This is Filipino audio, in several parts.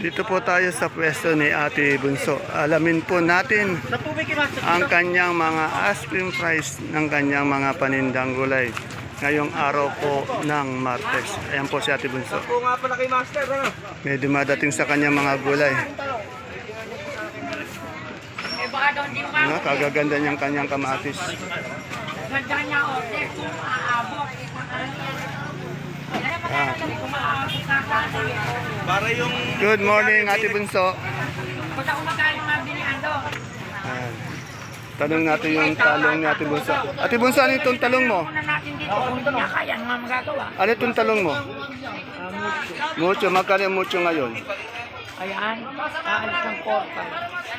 Dito po tayo sa pwesto ni Ate Bunso. Alamin po natin ang kanyang mga asking price ng kanyang mga panindang gulay. Ngayong araw po ng Martes. Ayan po si Ate Bunso. Po nga pala kay Master, ano? May dumadating sa kanyang mga gulay. Eh Ano, kagaganda niyang kanyang kamatis. ganda niya order kung aabot. Ah. Para yung... Good morning, Ate Bunso. Ko magkano mabilihan doon. Ayan. Tanong natin yung talong ni Ate Bunso. Ate Bunso, ano itong talong mo? Muna natin dito kung hindi niya kaya nga magagawa. Ano itong talong mo? Mucho, magkano yung mucho ngayon? Ayan, aalis ng porta.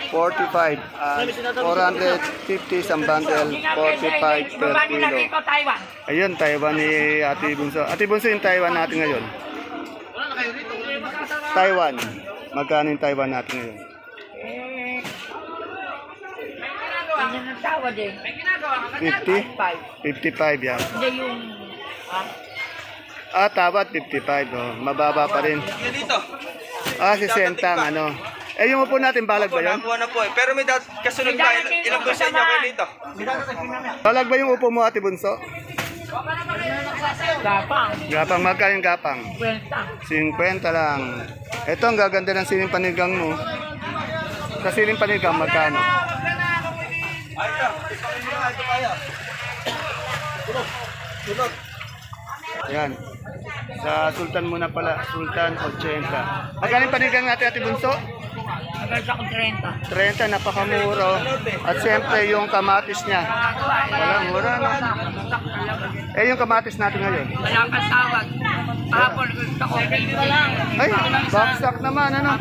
45. ah, 450 isang bundle, 45 per kilo. Ayun, Taiwan ni Ate Bunso. Ate Bunso yung Taiwan natin ngayon. Taiwan. Magkano yung Taiwan natin ngayon? Eh, ganyan ang tawad eh. 50? 55 yan. Hindi yung... Ah, Ah, tawad 55. Oh. Mababa pa rin. Dito. Ah, 60 ang ano. Eh, yung upo natin, balag ba yun? Nakuha na po eh. Pero may dat kasunod pa. Il- ilang doon sa inyo kayo dito? Balag ba yung upo mo, Ate Bunso? gapang. Gapang, magkano yung gapang? Kwenta. 50 lang. Ito, ang gaganda ng siling panigang mo. Sa siling panigang, magkano? Ay, ito. Ito. Yan. Sa Sultan muna pala, Sultan 80. Magkano yung panigang natin, Ate Bunso? Agad ako 30. 30, napakamuro. At siyempre, yung kamatis niya. Wala, mura, no? Eh, yung kamatis natin ngayon. Wala kang tawag. Kahapon gusto ko. Ay, baksak naman, ano?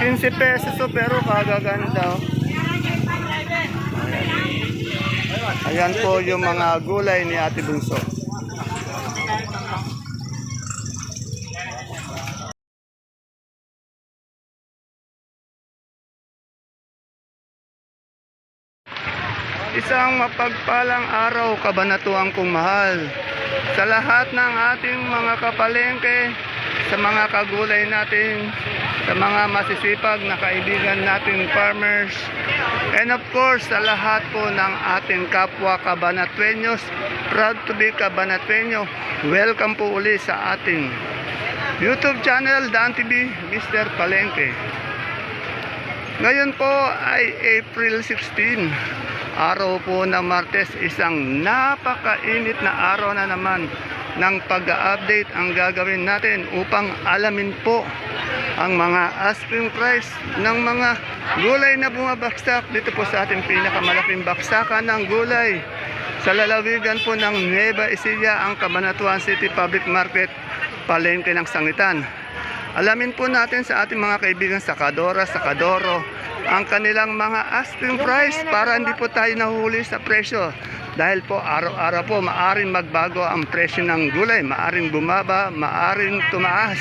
15 pesos to, pero kagaganda, oh. Ayan po yung mga gulay ni Ate Bunso. Isang mapagpalang araw kabanatuang kong mahal sa lahat ng ating mga kapalengke, sa mga kagulay natin, sa mga masisipag na kaibigan nating farmers, and of course sa lahat po ng ating kapwa kabanatuenyos, proud to be kabanatuenyo, welcome po uli sa ating YouTube channel, Dan TV, Mr. Palengke. Ngayon po ay April 16, araw po ng Martes, isang napakainit na araw na naman ng pag-update ang gagawin natin upang alamin po ang mga asking price ng mga gulay na bumabaksak dito po sa ating pinakamalaking baksakan ng gulay sa lalawigan po ng Nueva Ecija, ang Cabanatuan City Public Market, palengke ng sangitan. Alamin po natin sa ating mga kaibigan sa Kadora, sa Kadoro, ang kanilang mga asking price para hindi po tayo nahuli sa presyo. Dahil po araw-araw po maaring magbago ang presyo ng gulay, maaring bumaba, maaring tumaas.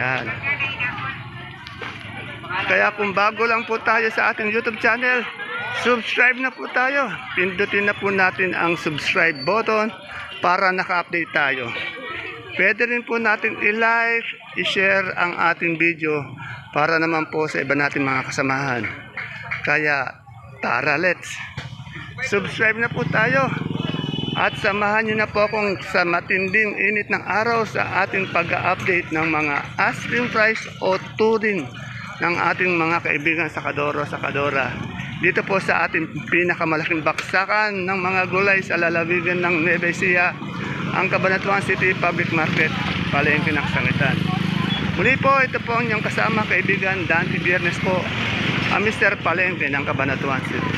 Yan. Kaya kung bago lang po tayo sa ating YouTube channel, subscribe na po tayo. Pindutin na po natin ang subscribe button para naka-update tayo. Pwede rin po natin i-like, i-share ang ating video para naman po sa iba natin mga kasamahan. Kaya, tara let's! Subscribe na po tayo at samahan niyo na po akong sa matinding init ng araw sa ating pag-update ng mga asking price o turing ng ating mga kaibigan sa Kadoro sa Kadora. Dito po sa ating pinakamalaking baksakan ng mga gulay sa lalawigan ng Nueva Ecija, ang Cabanatuan City Public Market, Palengke ng Sangitan. Muli po, ito po ang inyong kasama kaibigan Dante Biernes po, ang Mr. Palengke ng Cabanatuan City.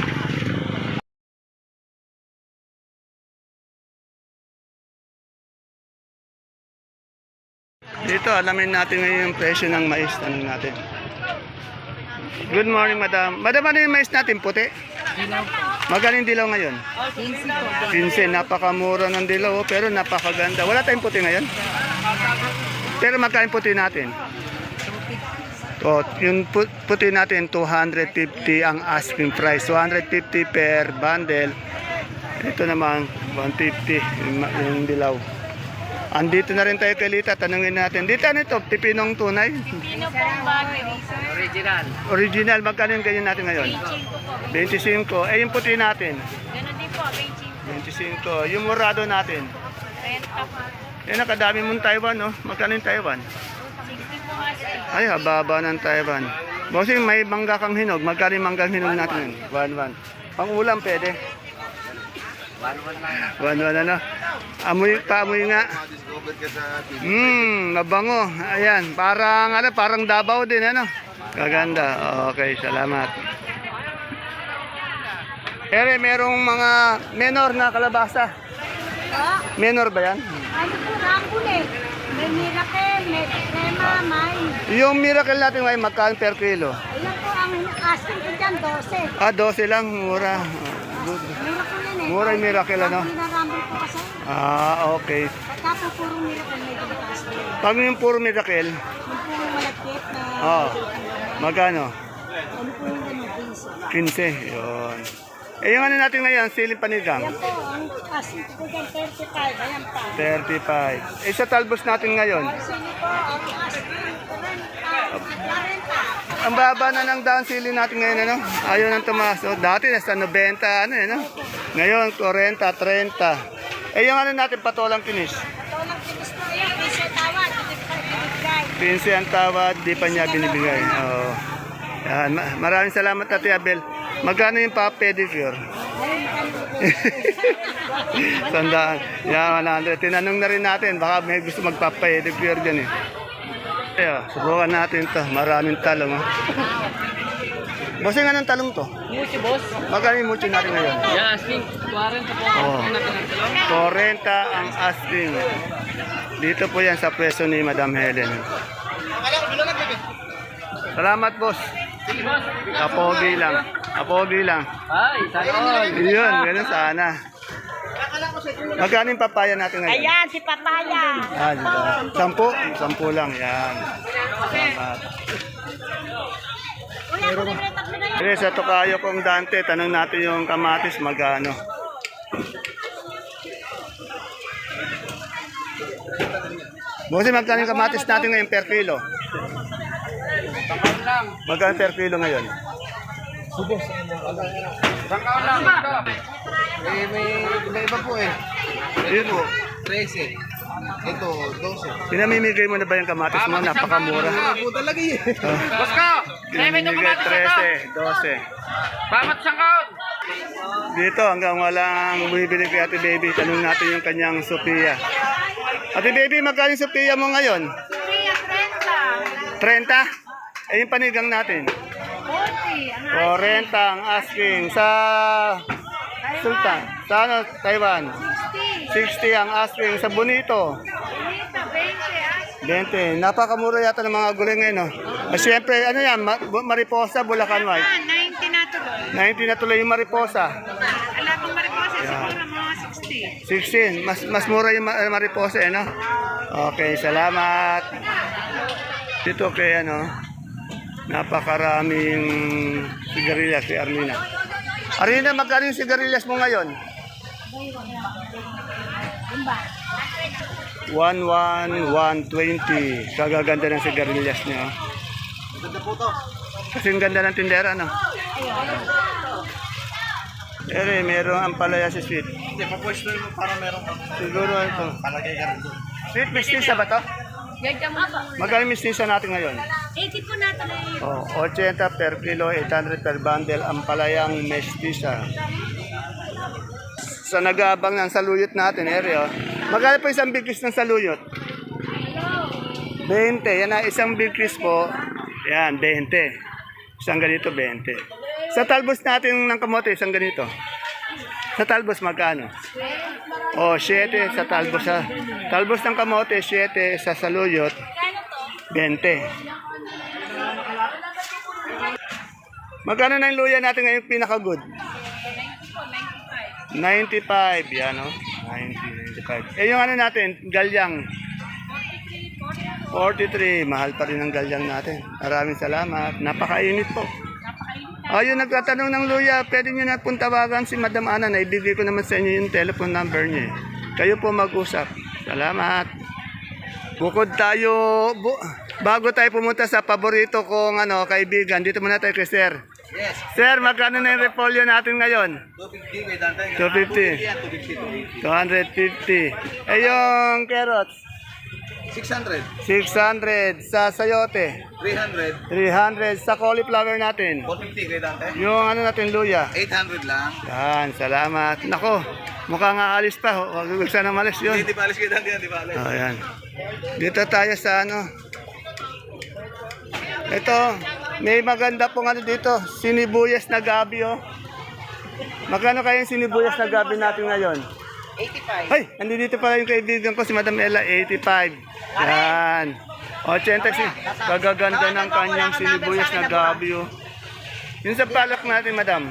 Dito, alamin natin ngayon yung presyo ng mais. Tanong natin. Good morning, madam. Madam, ano yung mais natin? Puti? Magaling dilaw ngayon? 15. Napakamura ng dilaw, oh, pero napakaganda. Wala tayong puti ngayon? Pero magkain puti natin? O, yung pu- puti natin, 250 ang asking price. 250 per bundle. Ito naman, 150 yung, ma- yung dilaw. Andito na rin tayo kay Lita. Tanungin natin. Dito ano ito? Pipinong tunay? Pino pong bagyo. Original. Magkano yung ganyan natin ngayon? 25 po. 25. Eh, yung puti natin. Ganun din po, 25. 25. Yung murado natin. 30 po. Eh, nakadami mong Taiwan, no? Magkano yung Taiwan? 60 po kasi. Ay, hababa ng Taiwan. Bossing, may mangga kang hinog. Magkano yung manggang hinog natin? One, one. Pang ulam, pwede. One, one, ano? Amoy, paamoy nga. Mmm, mabango. Ayan, parang, ano, parang Davao din, ano? Kaganda. Okay, salamat. Ere, merong mga menor na kalabasa. Menor ba yan? ano po, rambule. May miracle, may crema, may... Yung miracle natin ngayon, magkano per kilo? Ayan po ang asking ko dyan, 12. Ah, 12 lang, mura. Ah, good. Miracle yan. Mura yung miracle, ano? Rambule na rambule po kasi. Ah, okay. Tapos puro miracle, medyo mataas din. Pag yung puro miracle, Yung puro malagkit na... oh, magkano? Ano po yung ganun, 15. 15. Yun. Eh, yung ano natin ngayon, siling panigang. Ayan po, ang asking ko dyan, 35. Ayan pa. 35. Eh, sa talbos natin ngayon, Ang sili po, ang asking ko rin, ah, 40. ang baba na ng daan sili natin ngayon, ano? Ayaw nang tumaas. Oh, dati nasa 90, ano eh, no? Ngayon, 40, 30. Eh, yung ano natin, patolang kinis. Ito lang tinis po yan, kasi tawad, hindi pa ibigay. 15 ang tawad, di pa niya binibigay. Oo. Yan. ma- Maraming salamat, Ate Abel. Magkano yung pa pedicure? Sandaan. Yan, 100. Tinanong na rin natin. Baka may gusto magpa-pedicure dyan eh. Ayan, subukan natin to. Maraming talong. Oh. Bossing, anong talong to? Mucho, boss. Magkano yung mucho natin ngayon? Yeah, asking 40 po. Oh. 40 ang asking. Dito po yan sa pwesto ni Madam Helen. Salamat, boss. Apogi lang. Apogi lang. Ay, sana all. Yun, ganun sana. Magkano yung papaya natin ngayon? Ayan, si Papaya. Ah, dito. Sampu? Sampu lang, yan. Salamat. Kuya, Eh, sa Tokayo kong Dante, tanong natin yung kamatis, magkano? Bossy, magkano yung kamatis natin ngayon per kilo? Magkano per kilo ngayon? Bangkaw lang ito. Eh, may iba-iba po eh. Ayun po. 13. Ito, 12. Pinamimigay mo na ba yung kamatis mo? Napakamura. po talaga eh. Boss ko! Pinamimigay 13, 12. Bamat siyang kaon! Dito hanggang walang bumibili kay Ate Baby, tanong natin yung kanyang Sophia. Ate Baby, magkano yung Sophia mo ngayon? Kuya, 30. 30? Eh, yung panigang natin. 40. Ang 40 ang asking sa Sultan. Sa ano, Taiwan. 60. 60 ang asking sa Bonito. Dito, 20. 20. Ah, Napakamura yata ng mga gulay ngayon. No? Ah, Siyempre, ano yan, Ma- Mariposa, Bulacan White. Ah, 90 na tuloy. 90 na tuloy yung Mariposa. Alam mo, Mariposa, siguro mga 60. 16. Mas mas mura yung ma- Mariposa, eh, no? Okay, salamat. Dito kay ano, napakaraming sigarilyas si Arlina. Arlina, magkano yung sigarilyas mo ngayon? 11120. Kagaganda ng sigarilyas niya. oh. Kasi ang ganda ng tindera, no? Ere, merong ampalaya si Sweet. Hindi, papwesto mo para meron kang Siguro ito. palagay ka rin doon. Sweet mistisa ba to? Yung mistisa natin ngayon? 80 po na tuloy. Oh, 80 per kilo, 800 per bundle ang palayang mestiza. Sa nag-aabang ng saluyot natin, ere, oh. Magkano po isang bigkis ng saluyot? 20. Yan na, isang bigkis po. Yan, 20. Isang ganito, 20. Sa talbos natin ng kamote, isang ganito. Sa talbos, magkano? Oh, 7 sa talbos. Sa talbos ng kamote, 7 sa saluyot, 20. Magkano na yung luya natin ngayon pinaka-good? 95. Yan, oh. 90, 95. Eh, yung ano natin, galyang. 43. Mahal pa rin ang galyang natin. Maraming salamat. Napakainit po. Ayun, nagtatanong ng luya, pwede nyo na pong tawagan si Madam Ana. Naibigay ko naman sa inyo yung telephone number niya. eh. Kayo po mag-usap. Salamat. Bukod tayo, bu- bago tayo pumunta sa paborito kong ano, kaibigan, dito muna tayo kay Sir. Yes. Sir, magkano na yung repolyo natin ngayon? 250 may dante. 250. 250, 250. Eh yung carrots, 600. 600 sa sayote, 300. 300 sa cauliflower natin. 450 kay dante. Yung ano natin luya. 800 lang. Yan, salamat. Nako, mukhang aalis pa. Huwag sana malis yun. Hindi pa alis kay dante yan, di ba alis? Oh, yan. Dito tayo sa ano. Ito, may maganda pong ano dito. Sinibuyas na gabi, oh. Magkano kaya yung sinibuyas na gabi natin ngayon? 85. Ay, nandito pala yung kaibigan ko, si Madam Ella, 85. Yan. 80 si kagaganda ng kanyang sinibuyas na gabi, oh. Yung sa palak natin, Madam.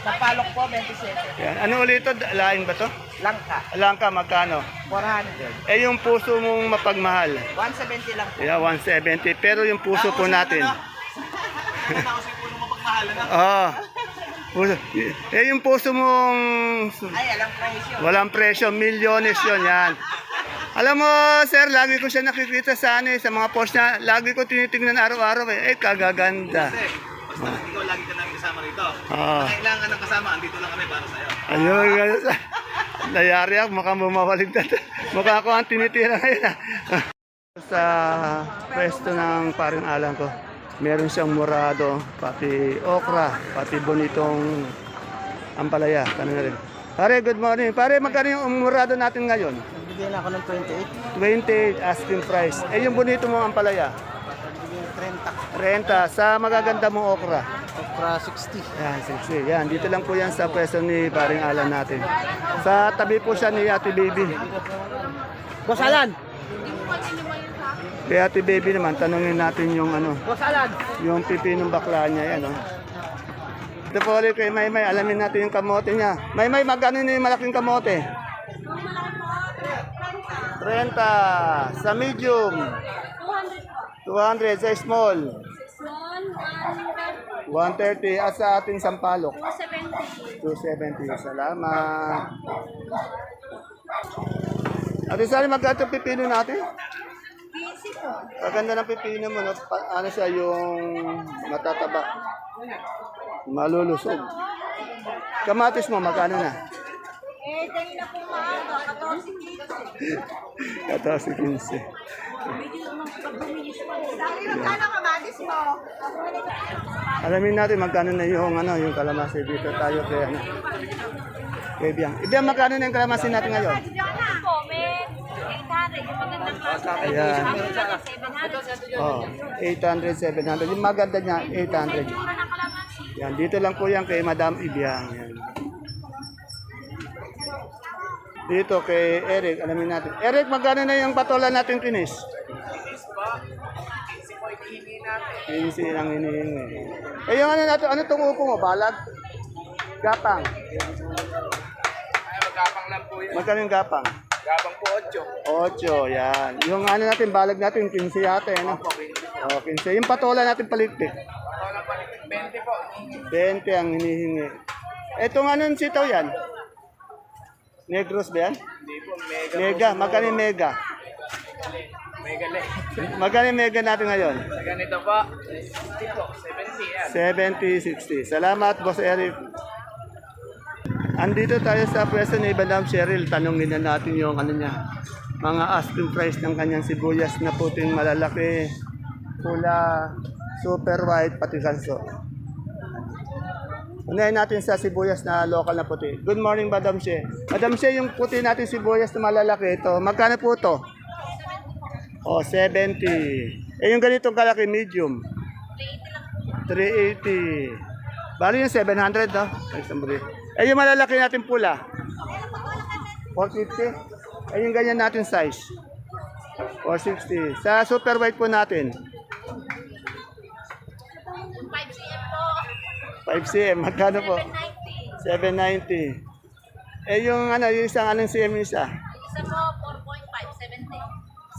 Sa palok po, 27. Yan. Ano ulit ito? Laing ba to? Langka, Langka, magkano? 400. Eh, yung puso mong mapagmahal. 170 lang po. Yeah, 170. Pero yung puso po natin. Oo. Puso. Eh, yung puso mong Ay, alam presyo. walang presyo, milyones yun, yan. Alam mo, sir, lagi ko siya nakikita sa, ano, eh, sa mga post niya. Lagi ko tinitingnan araw-araw. Eh, eh kagaganda. Basta ikaw lagi ka namin rito. Oo. Kailangan ng kasama, andito lang kami para sa'yo. Ayun, ganun. Nayari ako, mukhang bumawaligtad. Mukha ako ang tinitira ngayon. ah. Sa pwesto ng paring alam ko, meron siyang murado, pati okra, pati bonitong ampalaya. Tanong na rin. Pare, good morning. Pare, magkano yung murado natin ngayon? Bigyan ako ng 28 28. asking price. Eh, yung bonito mo ampalaya? Bigyan 30. 30. Sa magaganda mong okra? Okra 60. Yan, 60. Yan, dito lang po yan sa pwesto ni paring alam natin. Sa tabi po siya ni Ate Baby. Boss Alan! Kay Ate Baby naman, tanungin natin yung ano, Boss Alan! yung pipi ng bakla niya, yan oh. Ito po ulit kay Maymay, alamin natin yung kamote niya. Maymay, magkano na yung malaking kamote? 30 sa medium, 200 sa small, 130 at sa ating sampalok. 270. Salamat. Ate Sally, magkano yung pipino natin? Maganda ng pipino mo, no? Pa- ano siya yung matataba. Malulusog. Kamatis mo, magkano na? Eh, dahil na pong maaga, 14 14, 15. Alamin natin magkano na yung ano, yung kalamansi dito tayo kay ano. Kay Biang. Ibiang, magkano na yung kalamansi natin ngayon? po, may 800. Yung magandang klase. Ayan. Ang mga 700. Oh, 800, 700. Yung maganda niya, 800. Mura ng kalamansi. Yan, dito lang po yan kay Madam Ibiang. Yan. Dito kay Eric, alamin natin. Eric, magkano na yung patola natin kinis? 15 ang hinihingi. Eh yung ano natin, ano itong upo mo? Balag? Gapang? Magkapang lang po yun. Magkano yung gapang? Gabang po 8. 8, yan. Yung ano natin, balag natin, 15 yata, eh, no? Oh, 15. Yung patola natin paligpit. Ako na palit 20 po. 20 ang hinihingi. Etong anong sitaw yan? Negros ba yan? Hindi po, mega. Mega, magkano yung mega? Mega le. Magkano yung mega natin ngayon? Ganito po, 60 po, 70 yan. 70, 60. Salamat, Boss Eric. Andito tayo sa pwesto ni Madam Cheryl. Tanungin na natin yung ano niya, mga asking price ng kanyang sibuyas na puting malalaki, pula, super white, pati kanso. Unahin natin sa sibuyas na local na puti. Good morning, Madam She. Madam She, yung puti natin sibuyas na malalaki ito, magkano po ito? Oh, 70. Eh, yung ganitong kalaki, medium. 380. Bali yung 700, no? Ay, sambali. Eh, yung malalaki natin pula. 450. Eh, yung ganyan natin size. 460. Sa super white po natin. 5cm. Magkano po? 790. Eh, yung ano, yung isang anong cm isa?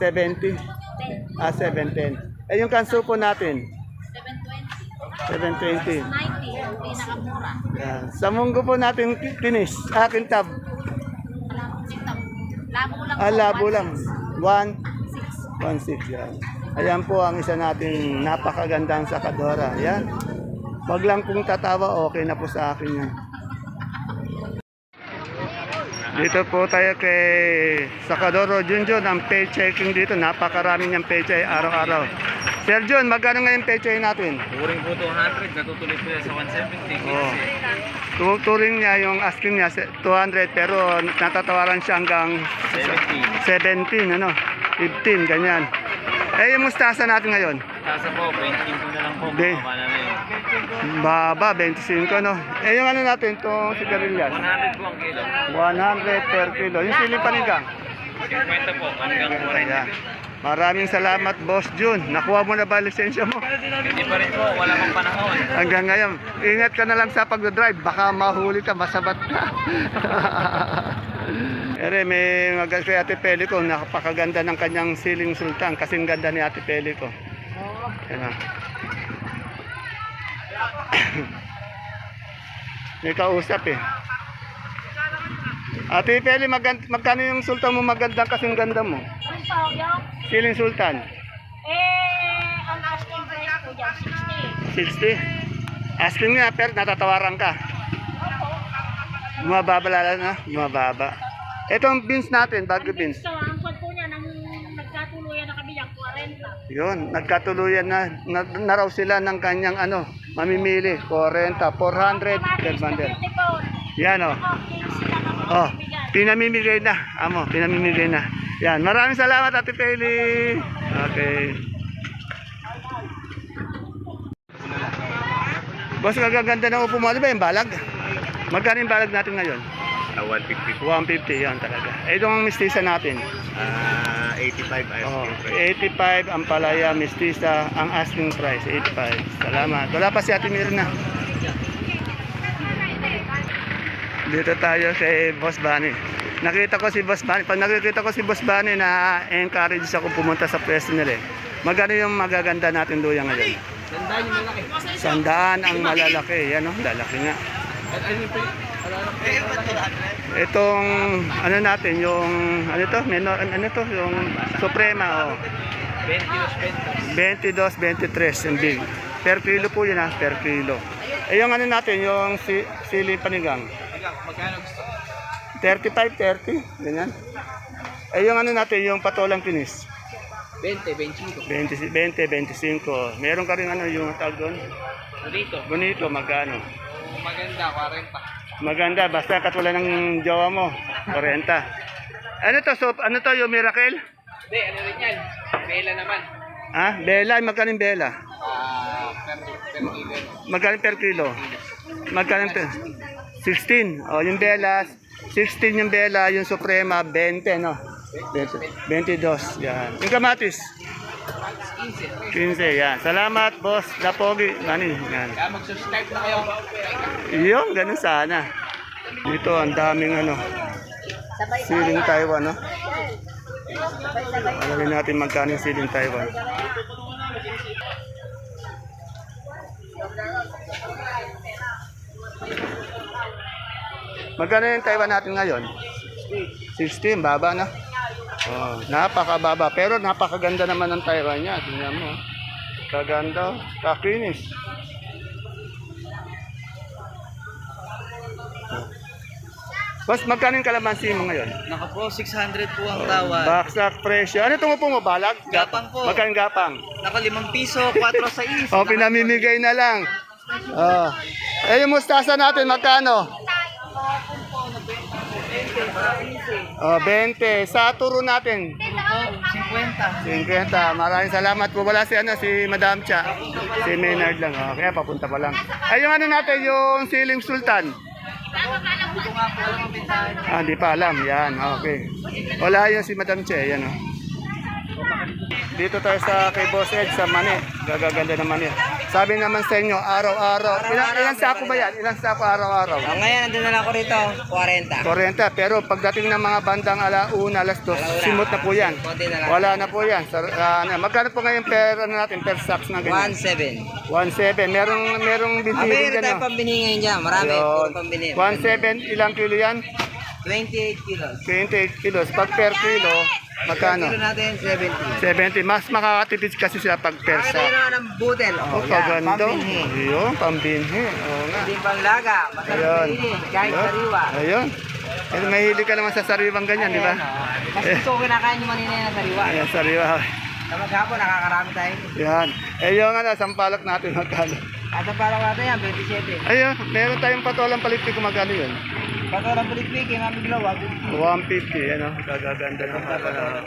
Isa po, 4.5, 70. 70. Ah, 710. Eh, yung kanso po natin? 720. 720. 90, yung pinakamura. Yan. Sa munggo po natin kinis. Ah, kintab. Labo lang Ah, labo 1.6. lang. One, one six yan. Ayan po ang isa nating napakagandang sakadora. Yan. Wag lang kung tatawa, okay na po sa akin yan. Dito po tayo kay Sakadoro Junjun, ang pay checking dito. Napakarami niyang pay check araw-araw. Sir Jun, magkano ngayon check natin? Turing po 200, natutuloy po sa 170. Oh. Tuturing niya yung asking niya se- 200 pero natatawaran siya hanggang 17, 17. ano? 15, ganyan. Eh, yung mustasa natin ngayon? Tasa po, 25 na lang po. Bumaba na. Baba, 25, no? Eh, yung ano natin, itong sigarilyas? 100 po ang kilo. 100 per kilo. Yung siling panigang? 50 po, hanggang 40. Ayan. Maraming salamat, Boss Jun. Nakuha mo na ba lisensya mo? Hindi pa rin po, wala pang panahon. Hanggang ngayon, ingat ka na lang sa pagdadrive. Baka mahuli ka, masabat ka. Ere, may maganda kay Ate Pelico. Napakaganda ng kanyang siling sultan. Kasing ganda ni Ate Pelico. Yan na. May kausap eh. Ate Peli, magand- magkano yung sultan mo magandang kasing ganda mo? Yung, Siling sultan? eh, ang asking price ko dyan, 60. 60. Asking nga, pero natatawaran ka. Bumababa lalo na, bumababa. Itong beans natin, bago beans. So, ang kwan po niya, nang nagkatuluyan na kami yung 40. Yun, nagkatuluyan na, na, na raw sila ng kanyang ano, mamimili. 40, 400 per bundle. Yan o. Oh, pinamimigay na. Amo, pinamimigay na. Yan, maraming salamat Ate Peli. Okay. Boss, kagaganda ng upo mo. Ano yung balag? Magkano yung balag natin ngayon? Ah, 150 150 yan talaga. Eh, itong mistisa natin. Ah, 85 ayos Oh, 85 ang palaya mistisa, ang asking price 85. Salamat. Wala pa si Ate Mirna. Dito tayo kay Boss Bunny. Nakita ko si Boss Bunny. Pag nakikita ko si Boss Bunny na encourage ako pumunta sa pwesto nila. eh. Magkano yung magaganda natin luya ngayon? Tandaan yung malaki. Sandaan ang malalaki. Yan o, lalaki nga. At ano yung Itong ano natin, yung ano to, menor, ano to, yung Suprema oh. 22, 23 yung big. Per kilo po yun ha, per kilo. Eh yung ano natin, yung si, sili panigang. Magkano gusto? 35, 30, ganyan. Eh yung ano natin, yung patolang kinis. 20, 25. 20, 20, 25. Meron ka rin ano yung tawag doon? Dito. Bonito, magkano? Maganda, 40. Maganda, basta katulad ng jowa mo, 40. Ano to, so, ano to yung miracle? Hindi, ano rin yan? Bela naman. Ha? Bela, magkano yung bela? Ah, per, per kilo. Magkano per kilo? Magkano per? 16. O, yung Bella, 16 yung Bella, yung Suprema, 20, no? 20, 22, yan. Yung kamatis? 15, yan. Salamat, boss. Lapogi. Mani, yan. Kaya mag-subscribe na kayo. Yung, ganun sana. Dito, ang daming ano. Siling Taiwan, no? Alamin natin magkano yung siling Taiwan. Magkano yung Taiwan natin ngayon? 16, baba na. Oh, napakababa. Pero napakaganda naman ng Taiwan niya. Tingnan mo. Kaganda. Kakinis. Boss, magkano yung kalamansi mo ngayon? Naka po, 600 po ang tawad. Baksak presyo. Ano itong upo mo? Balag? Gapang po. Magkano yung gapang? Naka 5 piso, 4 sa is. O, pinamimigay na lang. Oh. Eh, yung mustasa natin, magkano? Oh, 20. Sa turo natin, 50. 50. Maraming salamat po. Wala si, ano, si Madam Cha. Si Maynard lang. Oh, kaya papunta pa lang. Ay, yung ano natin, yung Siling Sultan. Ah, di pa alam. Yan, okay. Wala yun si Madam Che. Yan, oh. Dito tayo sa kay Boss Ed sa Mani. Gagaganda ng Mani. Sabi naman sa inyo, araw-araw. Ilan, ilan sako ba yan? Ilan sako araw-araw? Ah, ngayon, nandun na lang ako rito, 40. 40. Pero pagdating ng mga bandang alauna, alas 2, simot na po yan. Konti na lang. Wala na po yan. Sa, ah, ano, magkano po ngayon per, ano natin, per sacks na ganyan? 1.7. 1.7. Merong, merong Ah, binili meron dyan. tayong no? pambini ngayon dyan. Marami, puro pambini. 1.7, ilang kilo yan? 28 kilos. 28 kilos. Pag per kilo, magkano? Kilo natin, 70. 70. Mas makakatipid kasi sila pag per sa. nyo naman ng budel. Oh, Oh, yan, pagando. pambinhi. Ayun, pambinhi. Oo nga. Hindi pang laga. Masarap Ayun. kainin. Kahit Ayun. sariwa. Ayun. Eh, mahilig ka naman sa sariwang ganyan, di ba? Oh. Mas gusto ko kinakain yung manina na sariwa. Ayan, sariwa. Sa maghapon, nakakarami tayo. Yan. Eh, yung ano, sampalok natin magkano. At ang parang natin yan, 27. Ayun, meron tayong patolang palikpik kung magkano yun. Bato lang pilikpik, kay Mami Glow, wag. 150, ano, gagaganda ng ano,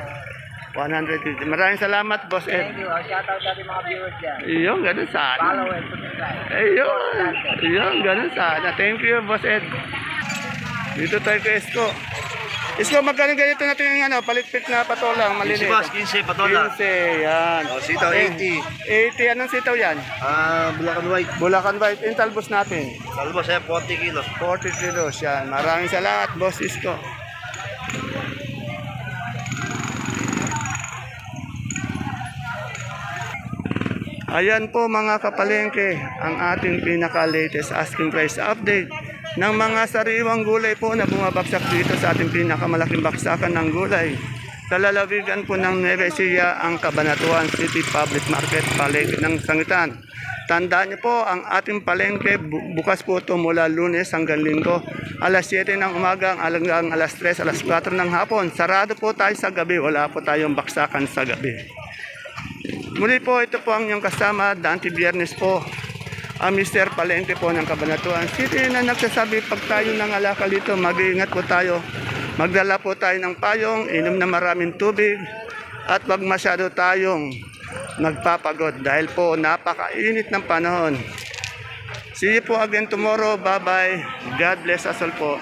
150. Maraming salamat, Boss Ed. Thank you. Oh, shoutout sa ating mga viewers dyan. Ayun, ganun sana. Follow and subscribe. Ayun, ayun, ganun sana. Thank you, Boss Ed. Dito tayo kay Esko. Esko, magkano ganito natin yung ano, palikpik na patolang, maliliit. 15 patola. 15, yan. Oh, sitaw, 80. 80, anong sitaw yan? Ah, black and white. Bulacan White, yung talbos natin. Talbos eh, 40 kilos. 40 kilos yan. Maraming salamat, Boss Isko. Ayan po mga kapalengke, ang ating pinaka-latest asking price update ng mga sariwang gulay po na bumabagsak dito sa ating pinakamalaking baksakan ng gulay. Sa lalawigan po ng Nueva Ecija, ang Cabanatuan City Public Market, palengke ng Sangitan. Tandaan niyo po, ang ating palengke bu- bukas po ito mula lunes hanggang linggo. Alas 7 ng umaga hanggang alas 3, alas 4 ng hapon. Sarado po tayo sa gabi, wala po tayong baksakan sa gabi. Muli po, ito po ang inyong kasama, Dante Biernes po. Ang Mr. Palente po ng Cabanatuan City na nagsasabi pag tayo nangalakal dito, mag-iingat po tayo. Magdala po tayo ng payong, inom na maraming tubig, at wag masyado tayong nagpapagod dahil po napakainit ng panahon. See you po again tomorrow. Bye-bye. God bless us all po.